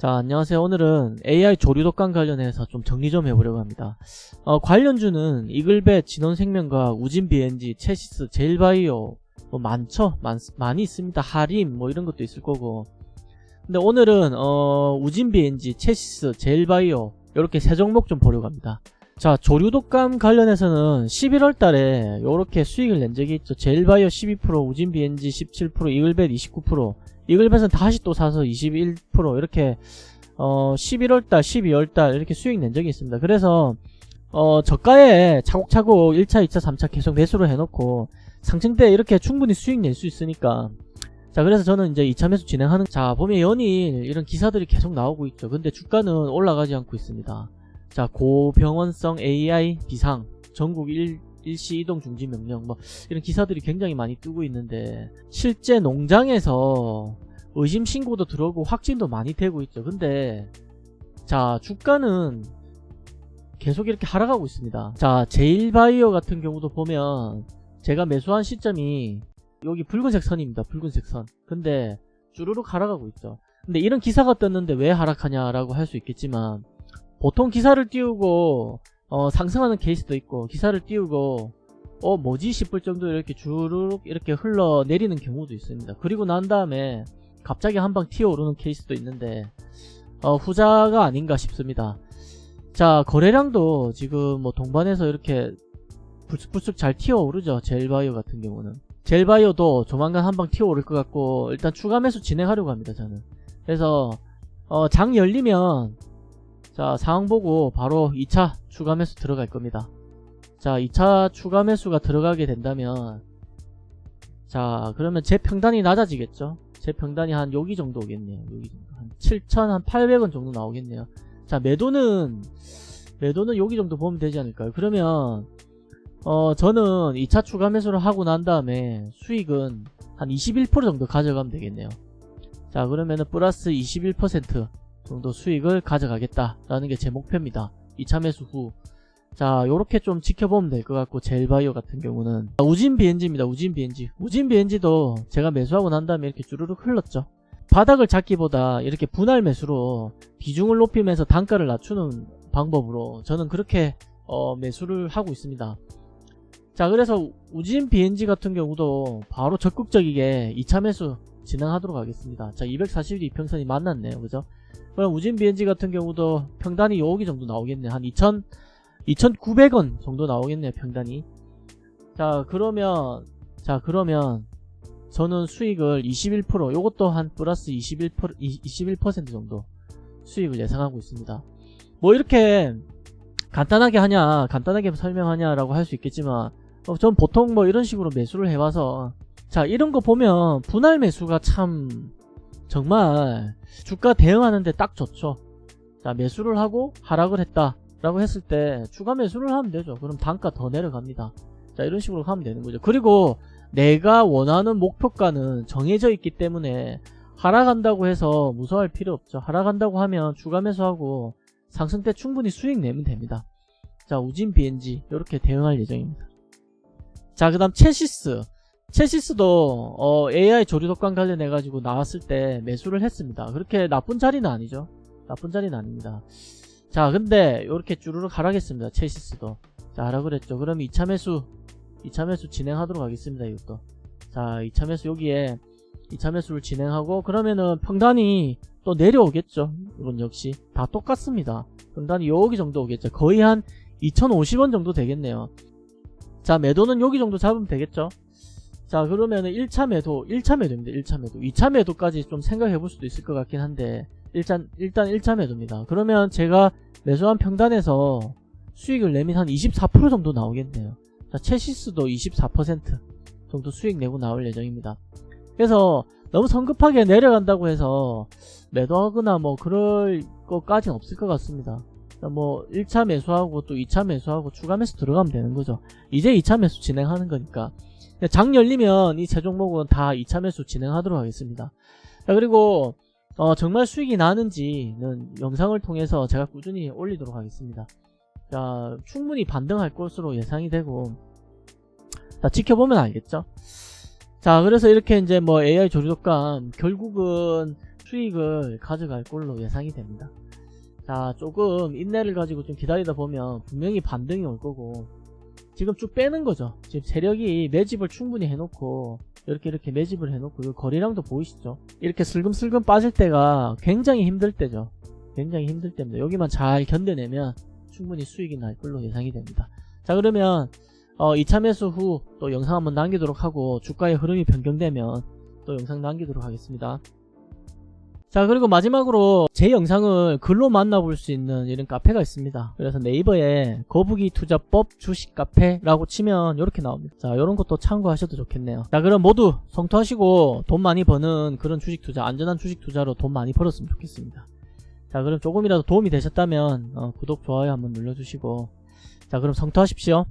자, 안녕하세요. 오늘은 AI 조류 독감 관련해서 좀 정리 좀 해보려고 합니다. 어, 관련주는 이글벳, 진원생명과 우진비엔지, 체시스, 제일바이오 뭐 많죠? 많, 많이 있습니다. 하림 뭐 이런 것도 있을 거고. 근데 오늘은 어, 우진비엔지, 체시스, 제일바이오 이렇게 세 종목 좀 보려고 합니다. 자, 조류 독감 관련해서는 11월 달에 이렇게 수익을 낸 적이 있죠. 제일바이오 12%, 우진비엔지 17%, 이글벳 29%, 이글벳은 다시 또 사서 21% 이렇게 어 11월달, 12월달 이렇게 수익 낸 적이 있습니다. 그래서 어 저가에 차곡차곡 1차, 2차, 3차 계속 매수를 해놓고 상승 때 이렇게 충분히 수익 낼 수 있으니까 자 그래서 저는 이제 2차 매수 진행하는 자 보면 연일 이런 기사들이 계속 나오고 있죠. 근데 주가는 올라가지 않고 있습니다. 자 고병원성 AI 비상 전국 1 일시 이동 중지 명령 뭐 이런 기사들이 굉장히 많이 뜨고 있는데 실제 농장에서 의심 신고도 들어오고 확진도 많이 되고 있죠. 근데 자 주가는 계속 이렇게 하락하고 있습니다. 자 제일바이오 같은 경우도 보면 제가 매수한 시점이 여기 붉은색 선입니다. 붉은색 선. 근데 주르륵 하락하고 있죠. 근데 이런 기사가 떴는데 왜 하락하냐라고 할 수 있겠지만 보통 기사를 띄우고 어, 상승하는 케이스도 있고 기사를 띄우고 어 뭐지 싶을 정도로 이렇게 주르륵 이렇게 흘러내리는 경우도 있습니다. 그리고 난 다음에 갑자기 한방 튀어오르는 케이스도 있는데 어, 후자가 아닌가 싶습니다. 자 거래량도 지금 뭐 동반해서 이렇게 불쑥불쑥 잘 튀어오르죠. 젤바이오 같은 경우는 젤바이오도 조만간 한방 튀어오를 것 같고 일단 추가 매수 진행하려고 합니다. 저는 그래서 어, 장 열리면 자 상황 보고 바로 2차 추가 매수 들어갈 겁니다. 자 2차 추가 매수가 들어가게 된다면 자 그러면 제 평단이 낮아지겠죠. 제 평단이 한 여기 정도 오겠네요. 여기. 한 7,800원 정도 나오겠네요. 자 매도는 매도는 여기 정도 보면 되지 않을까요? 그러면 어 저는 2차 추가 매수를 하고 난 다음에 수익은 한 21% 정도 가져가면 되겠네요. 자 그러면은 플러스 21% 정도 수익을 가져가겠다라는 게 제 목표입니다. 2차 매수 후. 자, 요렇게 좀 지켜보면 될 것 같고, 젤바이오 같은 경우는. 우진 BNG입니다. 우진 BNG. 우진 BNG도 제가 매수하고 난 다음에 이렇게 주르륵 흘렀죠. 바닥을 잡기보다 이렇게 분할 매수로 비중을 높이면서 단가를 낮추는 방법으로 저는 그렇게 어, 매수를 하고 있습니다. 자, 그래서 우진 BNG 같은 경우도 바로 적극적이게 2차 매수 진행하도록 하겠습니다. 자, 242 평선이 만났네요. 그죠? 그럼 우진 BNG 같은 경우도 평단이 여기 정도 나오겠네. 한 2,000, 2,900원 정도 나오겠네요. 평단이. 자, 그러면, 자, 그러면, 저는 수익을 21%, 요것도 한 플러스 21%, 21% 정도 수익을 예상하고 있습니다. 뭐 이렇게 간단하게 하냐, 간단하게 설명하냐라고 할 수 있겠지만, 어, 전 보통 뭐 이런 식으로 매수를 해와서, 자, 이런 거 보면 분할 매수가 참 정말 주가 대응하는 데 딱 좋죠. 자, 매수를 하고 하락을 했다. 라고 했을 때 추가 매수를 하면 되죠. 그럼 단가 더 내려갑니다. 자, 이런 식으로 하면 되는 거죠. 그리고 내가 원하는 목표가는 정해져 있기 때문에 하락한다고 해서 무서워할 필요 없죠. 하락한다고 하면 추가 매수하고 상승 때 충분히 수익 내면 됩니다. 자, 우진 BNG 이렇게 대응할 예정입니다. 자, 그 다음 체시스. 체시스도 어, AI 조류 독감 관련해 가지고 나왔을 때 매수를 했습니다. 그렇게 나쁜 자리는 아니죠. 나쁜 자리는 아닙니다. 자, 근데 이렇게 쭈르륵 하락했습니다. 체시스도. 자, 하락을 했죠. 그럼 2차 매수 2차 매수 진행하도록 하겠습니다. 이것도. 자, 2차 매수 여기에 2차 매수를 진행하고 그러면은 평단이 또 내려오겠죠. 이건 역시 다 똑같습니다. 평단이 여기 정도 오겠죠. 거의 한 2,050원 정도 되겠네요. 자, 매도는 여기 정도 잡으면 되겠죠. 자 그러면은 1차 매도 1차 매도입니다 1차 매도. 2차 매도까지 좀 생각해 볼 수도 있을 것 같긴 한데 일단 일단 1차 매도입니다. 그러면 제가 매수한 평단에서 수익을 내면 한 24% 정도 나오겠네요. 자 체시스도 24% 정도 수익 내고 나올 예정입니다. 그래서 너무 성급하게 내려간다고 해서 매도하거나 뭐 그럴 것까지는 없을 것 같습니다. 뭐 1차 매수하고 또 2차 매수하고 추가 매수 들어가면 되는 거죠. 이제 2차 매수 진행하는 거니까 장 열리면 이 세 종목은 다 2차 매수 진행하도록 하겠습니다. 자, 그리고 어, 정말 수익이 나는지는 영상을 통해서 제가 꾸준히 올리도록 하겠습니다. 자, 충분히 반등할 것으로 예상이 되고 자, 지켜보면 알겠죠? 자, 그래서 이렇게 이제 뭐 AI 조류독감 결국은 수익을 가져갈 걸로 예상이 됩니다. 자, 조금 인내를 가지고 좀 기다리다 보면 분명히 반등이 올 거고 지금 쭉 빼는 거죠. 지금 세력이 매집을 충분히 해놓고 이렇게 이렇게 매집을 해놓고 이 거리량도 보이시죠? 이렇게 슬금슬금 빠질 때가 굉장히 힘들 때죠. 굉장히 힘들 때입니다. 여기만 잘 견뎌내면 충분히 수익이 날 걸로 예상이 됩니다. 자 그러면 어, 2차 매수 후 또 영상 한번 남기도록 하고 주가의 흐름이 변경되면 또 영상 남기도록 하겠습니다. 자 그리고 마지막으로 제 영상을 글로 만나볼 수 있는 이런 카페가 있습니다. 그래서 네이버에 거북이 투자법 주식 카페라고 치면 이렇게 나옵니다. 자 이런 것도 참고하셔도 좋겠네요. 자 그럼 모두 성투하시고 돈 많이 버는 그런 주식 투자 안전한 주식 투자로 돈 많이 벌었으면 좋겠습니다. 자 그럼 조금이라도 도움이 되셨다면 어, 구독 좋아요 한번 눌러주시고 자 그럼 성투하십시오.